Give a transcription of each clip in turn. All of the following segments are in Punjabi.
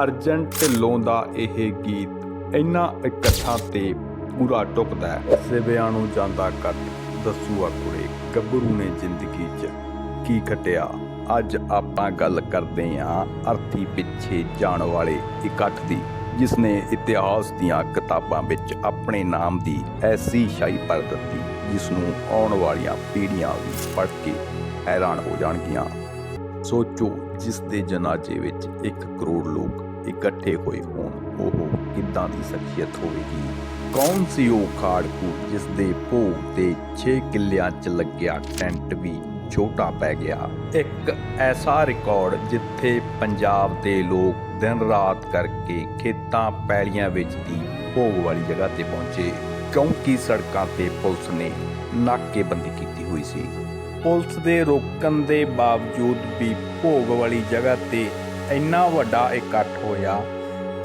ਅਰਜਨ ਢਿੱਲੋਂ ਦਾ ਇਹ ਗੀਤ ਇੰਨਾ ਇਕੱਠਾਂ ਤੇ ਪੂਰਾ ਟੁਕਦਾ ਸਿਵਿਆਂ ਨੂੰ ਜਾਂਦਾ ਕੱਟ, ਦੱਸੂਆ ਕੁੜੇ, ਗੱਭਰੂ ਨੇ ਜ਼ਿੰਦਗੀ 'ਚ ਕੀ ਖਟਿਆ? ਅੱਜ ਆਪਾਂ ਗੱਲ ਕਰਦੇ ਹਾਂ ਅਰਥੀ ਪਿੱਛੇ ਜਾਣ ਵਾਲੇ ਇਕੱਠ ਦੀ ਜਿਸ ਨੇ ਇਤਿਹਾਸ ਦੀਆਂ ਕਿਤਾਬਾਂ ਵਿੱਚ ਆਪਣੇ ਨਾਮ ਦੀ ਐਸੀ ਸ਼ਾਈ ਪਰ ਦਿੱਤੀ ਜਿਸ ਨੂੰ ਆਉਣ ਵਾਲੀਆਂ ਪੀੜ੍ਹੀਆਂ ਵੀ ਪੜ੍ਹ ਕੇ ਹੈਰਾਨ ਹੋ ਜਾਣਗੀਆਂ। ਸੋਚੋ ਜਿਸ ਦੇ ਜਨਾਜ਼ੇ ਵਿੱਚ 1 ਕਰੋੜ ਲੋਕ ਇਕੱਠੇ ਹੋਏ ਹੋਣ, ਉਹ ਕਿੱਦਾਂ ਦੀ ਸ਼ਖਸੀਅਤ ਹੋਵੇਗੀ? ਕੌਣ ਸੀ ਉਹ ਖਾੜਕੂ ਜਿਸ ਦੇ ਭੋਗ ਤੇ 6 ਕਿੱਲਿਆਂ 'ਚ ਲੱਗਿਆ ਟੈਂਟ ਵੀ ਛੋਟਾ ਪੈ ਗਿਆ? ਇੱਕ ਐਸਾ ਰਿਕਾਰਡ ਜਿੱਥੇ ਪੰਜਾਬ ਦੇ ਲੋਕ ਦਿਨ ਰਾਤ ਕਰਕੇ ਖੇਤਾਂ ਪੈਲੀਆਂ ਵਿੱਚ ਦੀ ਭੋਗ ਵਾਲੀ ਜਗ੍ਹਾ ਤੇ ਪਹੁੰਚੇ, ਕਿਉਂਕਿ ਸੜਕਾਂ ਤੇ ਪੁਲਿਸ ਨੇ ਨਾਕੇਬੰਦੀ ਕੀਤੀ ਹੋਈ ਸੀ। ਪੁਲਿਸ ਦੇ ਰੋਕਣ ਦੇ ਬਾਵਜੂਦ ਵੀ ਭੋਗ ਵਾਲੀ ਜਗ੍ਹਾ ਤੇ ਇੰਨਾ ਵੱਡਾ ਇਕੱਠ ਹੋਇਆ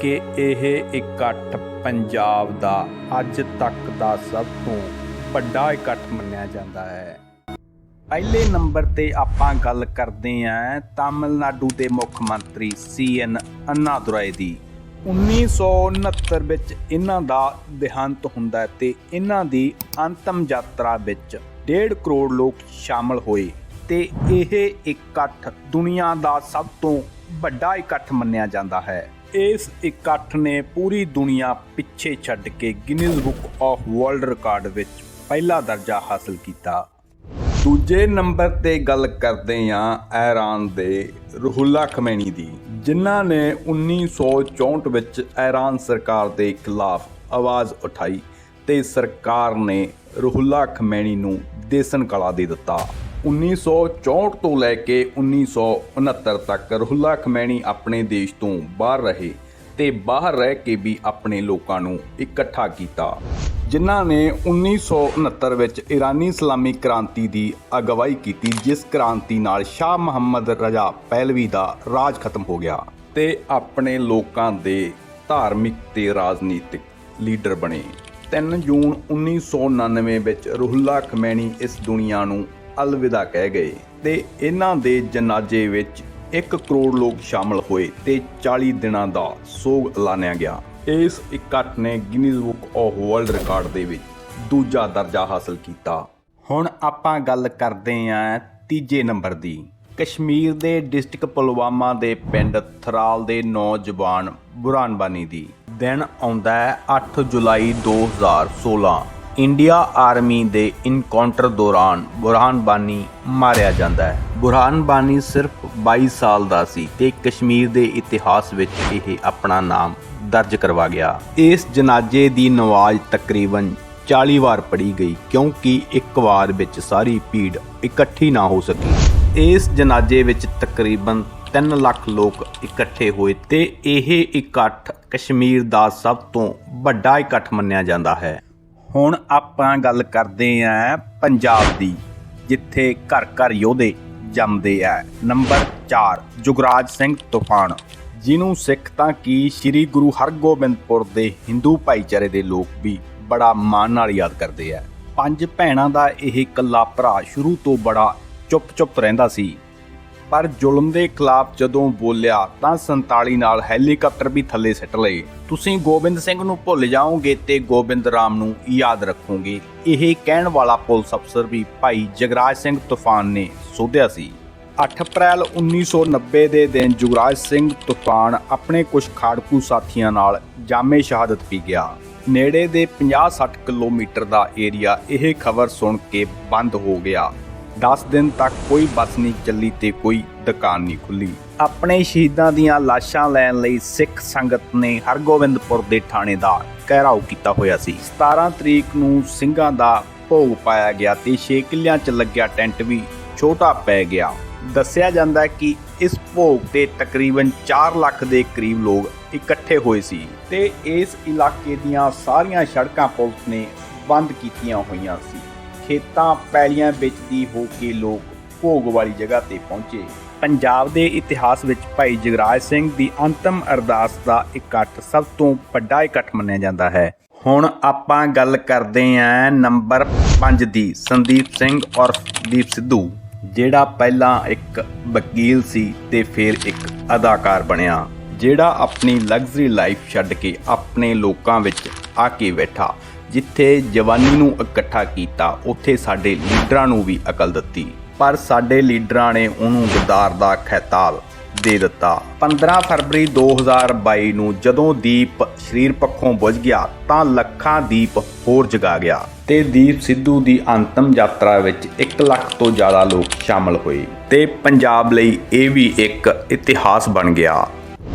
ਕਿ ਇਹ ਇਕੱਠ ਪੰਜਾਬ ਦਾ ਅੱਜ ਤੱਕ ਦਾ ਸਭ ਤੋਂ ਵੱਡਾ ਇਕੱਠ ਮੰਨਿਆ ਜਾਂਦਾ ਹੈ। ਪਹਿਲੇ ਨੰਬਰ ਤੇ ਆਪਾਂ ਗੱਲ ਕਰਦੇ ਆਂ ਤਾਮਿਲਨਾਡੂ ਦੇ ਮੁੱਖ ਮੰਤਰੀ ਸੀਐਨ ਅੰਨਾਦੁਰਾਈ ਦੀ। 1969 ਵਿੱਚ ਇਹਨਾਂ ਦਾ ਦੇਹਾਂਤ ਹੁੰਦਾ ਹੈ ਤੇ ਇਹਨਾਂ ਦੀ ਅੰਤਮ ਯਾਤਰਾ ਵਿੱਚ 1.5 ਕਰੋੜ ਲੋਕ ਸ਼ਾਮਲ ਹੋਏ ਤੇ ਇਹ ਇਕੱਠ ਦੁਨੀਆ ਦਾ ਸਭ ਤੋਂ ਵੱਡਾ ਇਕੱਠ ਮੰਨਿਆ ਜਾਂਦਾ ਹੈ। ਇਸ ਇਕੱਠ ਨੇ ਪੂਰੀ ਦੁਨੀਆ ਪਿੱਛੇ ਛੱਡ ਕੇ Guinness book of world record ਵਿੱਚ ਪਹਿਲਾ ਦਰਜਾ ਹਾਸਲ ਕੀਤਾ। ਦੂਜੇ ਨੰਬਰ ਤੇ ਗੱਲ ਕਰਦੇ ਹਾਂ ਈਰਾਨ ਦੇ ਰੂਹੁੱਲਾ ਖਮੈਣੀ ਦੀ, ਜਿਨ੍ਹਾਂ ਨੇ 1964 ਵਿੱਚ ਈਰਾਨ ਸਰਕਾਰ ਦੇ ਖਿਲਾਫ ਆਵਾਜ਼ ਉਠਾਈ ਤੇ ਸਰਕਾਰ ਨੇ ਰੂਹੁੱਲਾ ਖਮੈਣੀ ਨੂੰ ਦੇਸਨ ਕਲਾ ਦੇ ਦਿੱਤਾ। 1964 ਤੋਂ ਲੈ ਕੇ 1969 ਤੱਕ ਰੂਹੁੱਲਾ ਖਮੈਣੀ ਆਪਣੇ ਦੇਸ਼ ਤੋਂ ਬਾਹਰ ਰਹੇ ਤੇ ਬਾਹਰ ਰਹਿ ਕੇ ਵੀ ਆਪਣੇ ਲੋਕਾਂ ਨੂੰ ਇਕੱਠਾ ਕੀਤਾ, ਜਿਨ੍ਹਾਂ ਨੇ 1969 ਵਿੱਚ ਇਰਾਨੀ ਇਸਲਾਮੀ ਕ੍ਰਾਂਤੀ ਦੀ ਅਗਵਾਈ ਕੀਤੀ, ਜਿਸ ਕ੍ਰਾਂਤੀ ਨਾਲ ਸ਼ਾਹ ਮੁਹੰਮਦ ਰਜ਼ਾ ਪਹਿਲਵੀ ਦਾ ਰਾਜ ਖਤਮ ਹੋ ਗਿਆ ਤੇ ਆਪਣੇ ਲੋਕਾਂ ਦੇ ਧਾਰਮਿਕ ਤੇ ਰਾਜਨੀਤਿਕ ਲੀਡਰ ਬਣੇ। 3 ਜੂਨ 1999 ਵਿੱਚ ਰੂਹੁੱਲਾ ਖਮੈਣੀ ਇਸ ਦੁਨੀਆ ਨੂੰ ਅਲਵਿਦਾ ਕਹਿ ਗਏ ਤੇ ਇਹਨਾਂ ਦੇ ਜਨਾਜ਼ੇ ਵਿੱਚ 1 ਕਰੋੜ ਲੋਕ ਸ਼ਾਮਲ ਹੋਏ ਤੇ 40 ਦਿਨਾਂ ਦਾ ਸੋਗ ਐਲਾਨਿਆ ਗਿਆ। ਇਸ ਇਕੱਠ ਨੇ Guinness book of world record ਦੇ ਵਿੱਚ ਦੂਜਾ ਦਰਜਾ ਹਾਸਲ ਕੀਤਾ। ਹੁਣ ਆਪਾਂ ਗੱਲ ਕਰਦੇ ਆਂ ਤੀਜੇ ਨੰਬਰ ਦੀ। ਕਸ਼ਮੀਰ ਦੇ ਡਿਸਟ੍ਰਿਕਟ ਪੁਲਵਾਮਾ ਦੇ ਪਿੰਡ ਥਰਾਲ ਦੇ ਨੌਜਵਾਨ ਬੁਰਾਨਬਾਨੀ ਦੀ। ਦਿਨ ਆਉਂਦਾ ਹੈ 8 ਜੁਲਾਈ 2016 ਇੰਡੀਆ ਆਰਮੀ ਦੇ ਇਨਕਾਊਂਟਰ ਦੌਰਾਨ ਬੁਰਹਾਨ ਬਾਨੀ ਮਾਰਿਆ ਜਾਂਦਾ ਹੈ। ਬੁਰਹਾਨ ਬਾਨੀ ਸਿਰਫ 22 ਸਾਲ ਦਾ ਸੀ ਤੇ ਕਸ਼ਮੀਰ ਦੇ ਇਤਿਹਾਸ ਵਿੱਚ ਇਹ ਆਪਣਾ ਨਾਮ ਦਰਜ ਕਰਵਾ ਗਿਆ। ਇਸ ਜਨਾਜ਼ੇ ਦੀ ਨਮਾਜ਼ ਤਕਰੀਬਨ 40 ਵਾਰ ਪੜ੍ਹੀ ਗਈ ਕਿਉਂਕਿ ਇੱਕ ਵਾਰ ਵਿੱਚ ਸਾਰੀ ਭੀੜ ਇਕੱਠੀ ਨਾ ਹੋ ਸਕੀ। ਇਸ ਜਨਾਜ਼ੇ ਵਿੱਚ ਤਕਰੀਬਨ 3 ਲੱਖ ਲੋਕ ਇਕੱਠੇ ਹੋਏ ਤੇ ਇਹ ਇਕੱਠ ਕਸ਼ਮੀਰ ਦਾ ਸਭ ਤੋਂ ਵੱਡਾ ਇਕੱਠ ਮੰਨਿਆ ਜਾਂਦਾ ਹੈ। ਹੁਣ ਆਪਾਂ ਗੱਲ ਕਰਦੇ ਆਂ ਪੰਜਾਬ ਦੀ, ਜਿੱਥੇ ਘਰ ਘਰ ਯੋਧੇ ਜੰਮਦੇ ਆ। ਨੰਬਰ 4 ਜੁਗਰਾਜ ਸਿੰਘ ਤੂਫਾਨ। ਜਿਹਨੂੰ ਸਿੱਖ ਤਾਂ ਕੀ ਸ੍ਰੀ ਗੁਰੂ ਹਰਗੋਬਿੰਦਪੁਰ ਦੇ ਹਿੰਦੂ ਭਾਈਚਾਰੇ ਦੇ ਲੋਕ ਵੀ ਬੜਾ ਮਾਣ ਨਾਲ ਯਾਦ ਕਰਦੇ ਆ। ਪੰਜ ਭੈਣਾਂ ਦਾ ਇਹ ਇਕੱਲਾ ਭਰਾ ਸ਼ੁਰੂ ਤੋਂ ਬੜਾ ਚੁੱਪ-ਚੁੱਪ ਰਹਿੰਦਾ ਸੀ। ਪਰ ਜ਼ੁਲਮ ਦੇ ਖਿਲਾਫ ਜਦੋਂ ਬੋਲਿਆ ਤਾਂ 47 ਨਾਲ ਹੈਲੀਕਾਪਟਰ ਵੀ ਥੱਲੇ ਸਿੱਟ ਲਏ। ਤੁਸੀਂ ਗੋਬਿੰਦ ਸਿੰਘ ਨੂੰ ਭੁੱਲ ਜਾਓਗੇ ਤੇ ਗੋਬਿੰਦ ਰਾਮ ਨੂੰ ਯਾਦ ਰੱਖੋਗੇ। ਇਹ ਕਹਿਣ ਵਾਲਾ ਪੁਲਿਸ ਅਫਸਰ ਵੀ ਭਾਈ ਜਗਰਾਜ ਸਿੰਘ ਤੂਫਾਨ ਨੇ ਸੋਧਿਆ ਸੀ। 8 ਅਪ੍ਰੈਲ 1990 ਦੇ ਦਿਨ ਜੁਗਰਾਜ ਸਿੰਘ ਤੂਫਾਨ ਆਪਣੇ ਕੁਝ ਖਾੜਕੂ ਸਾਥੀਆਂ ਨਾਲ ਜਾਮੇ ਸ਼ਹਾਦਤ ਪੀ ਗਿਆ। ਨੇੜੇ ਦੇ 50-60 ਕਿਲੋਮੀਟਰ ਦਾ ਏਰੀਆ ਇਹ ਖਬਰ ਸੁਣ ਕੇ ਬੰਦ ਹੋ ਗਿਆ। 10 ਦਿਨ ਤੱਕ ਕੋਈ ਬੱਸ ਨਹੀਂ ਚੱਲੀ ਤੇ ਕੋਈ ਦੁਕਾਨ ਨਹੀਂ ਖੁੱਲੀ। ਆਪਣੇ ਸ਼ਹੀਦਾਂ ਦੀਆਂ ਲਾਸ਼ਾਂ ਲੈਣ ਲਈ ਸਿੱਖ ਸੰਗਤ ਨੇ ਹਰਗੋਬਿੰਦਪੁਰ ਦੇ ਥਾਣੇ ਦਾ ਘਿਰਾਓ ਕੀਤਾ ਹੋਇਆ ਸੀ। 17 ਤਰੀਕ ਨੂੰ ਸਿੰਘਾਂ ਦਾ ਭੋਗ ਪਾਇਆ ਗਿਆ ਤੇ 6 ਕਿੱਲਿਆਂ 'ਚ ਲੱਗਿਆ ਟੈਂਟ ਵੀ ਛੋਟਾ ਪੈ ਗਿਆ। ਦੱਸਿਆ ਜਾਂਦਾ ਕਿ ਇਸ ਭੋਗ ਤੇ ਤਕਰੀਬਨ 4 ਲੱਖ ਦੇ ਕਰੀਬ ਲੋਕ ਇਕੱਠੇ ਹੋਏ ਸੀ ਤੇ ਇਸ ਇਲਾਕੇ ਦੀਆਂ ਸਾਰੀਆਂ ਸੜਕਾਂ ਪੁਲਿਸ ਨੇ ਬੰਦ ਕੀਤੀਆਂ ਹੋਈਆਂ ਸੀ। ਖੇਤਾਂ ਪੈਲੀਆਂ ਵਿੱਚ ਦੀ ਹੋ ਕੇ ਲੋਕ ਭੋਗ ਵਾਲੀ ਜਗ੍ਹਾ ਤੇ ਪਹੁੰਚੇ। ਪੰਜਾਬ ਦੇ ਇਤਿਹਾਸ ਵਿੱਚ ਭਾਈ ਜਗਰਾਜ ਸਿੰਘ ਦੀ ਅੰਤਮ ਅਰਦਾਸ ਦਾ ਇਕੱਠ ਸਭ ਤੋਂ ਵੱਡਾ ਇਕੱਠ ਮੰਨਿਆ ਜਾਂਦਾ ਹੈ। ਹੁਣ ਆਪਾਂ ਗੱਲ ਕਰਦੇ ਆਂ ਨੰਬਰ 5 ਦੀ, ਸੰਦੀਪ ਸਿੰਘ ਔਰ ਦੀਪ ਸਿੱਧੂ, ਜਿਹੜਾ ਪਹਿਲਾਂ ਇੱਕ ਵਕੀਲ ਸੀ ਤੇ ਫਿਰ ਇੱਕ ਅਦਾਕਾਰ ਬਣਿਆ, ਜਿਹੜਾ ਆਪਣੀ ਲਗਜ਼ਰੀ ਲਾਈਫ ਛੱਡ ਕੇ ਆਪਣੇ ਲੋਕਾਂ ਵਿੱਚ ਆ ਕੇ ਬੈਠਾ। ਜਿੱਥੇ ਜਵਾਨੀ ਨੂੰ ਇਕੱਠਾ ਕੀਤਾ, ਉੱਥੇ ਸਾਡੇ ਲੀਡਰਾਂ ਨੂੰ ਵੀ ਅਕਲ ਦਿੱਤੀ। ਪਰ ਸਾਡੇ ਲੀਡਰਾਂ ਨੇ ਉਹਨੂੰ ਗਦਾਰ ਦਾ ਖੈਤਾਲ ਦੇ ਦਿੱਤਾ। 15 ਫਰਵਰੀ 2022 ਨੂੰ ਜਦੋਂ ਦੀਪ ਸਰੀਰ ਪੱਖੋਂ ਬੁਝ ਗਿਆ, ਤਾਂ ਲੱਖਾਂ ਦੀਪ ਹੋਰ ਜਗਾ ਗਿਆ ਤੇ ਦੀਪ ਸਿੱਧੂ ਦੀ ਅੰਤਮ ਯਾਤਰਾ ਵਿੱਚ 1 ਲੱਖ ਤੋਂ ਜ਼ਿਆਦਾ ਲੋਕ ਸ਼ਾਮਲ ਹੋਏ ਤੇ ਪੰਜਾਬ ਲਈ ਇਹ ਵੀ ਇੱਕ ਇਤਿਹਾਸ ਬਣ ਗਿਆ।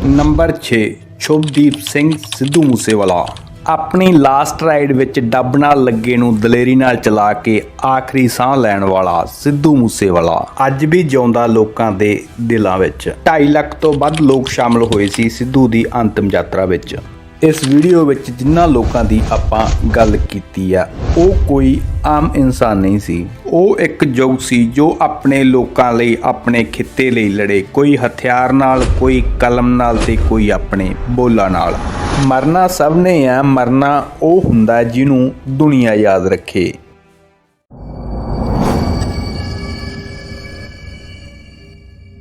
ਨੰਬਰ 6 ਸ਼ੁਭਦੀਪ ਸਿੰਘ ਸਿੱਧੂ ਮੂਸੇਵਾਲਾ। ਆਪਣੀ ਲਾਸਟ ਰਾਈਡ ਵਿੱਚ ਡੱਬ ਨਾਲ ਲੱਗੇ ਨੂੰ ਦਲੇਰੀ ਨਾਲ ਚਲਾ ਕੇ ਆਖਰੀ ਸਾਹ ਲੈਣ ਵਾਲਾ ਸਿੱਧੂ ਮੂਸੇਵਾਲਾ ਅੱਜ ਵੀ ਜਿਉਂਦਾ ਲੋਕਾਂ ਦੇ ਦਿਲਾਂ ਵਿੱਚ। 2.5 ਲੱਖ ਤੋਂ ਵੱਧ ਲੋਕ ਸ਼ਾਮਲ ਹੋਏ ਸੀ ਸਿੱਧੂ ਦੀ ਅੰਤਮ ਯਾਤਰਾ ਵਿੱਚ। ਇਸ ਵੀਡੀਓ ਵਿੱਚ ਜਿਨ੍ਹਾਂ ਲੋਕਾਂ ਦੀ ਆਪਾਂ ਗੱਲ ਕੀਤੀ ਆ, ਉਹ ਕੋਈ ਆਮ ਇਨਸਾਨ ਨਹੀਂ ਸੀ। ਉਹ ਇੱਕ ਯੁੱਗ ਸੀ ਜੋ ਆਪਣੇ ਲੋਕਾਂ ਲਈ, ਆਪਣੇ ਖਿੱਤੇ ਲਈ ਲੜੇ। ਕੋਈ ਹਥਿਆਰ ਨਾਲ, ਕੋਈ ਕਲਮ ਨਾਲ ਤੇ ਕੋਈ ਆਪਣੇ ਬੋਲਾਂ ਨਾਲ। ਮਰਨਾ ਸਭ ਨੇ ਆ, ਮਰਨਾ ਉਹ ਹੁੰਦਾ ਜਿਹਨੂੰ ਦੁਨੀਆ ਯਾਦ ਰੱਖੇ।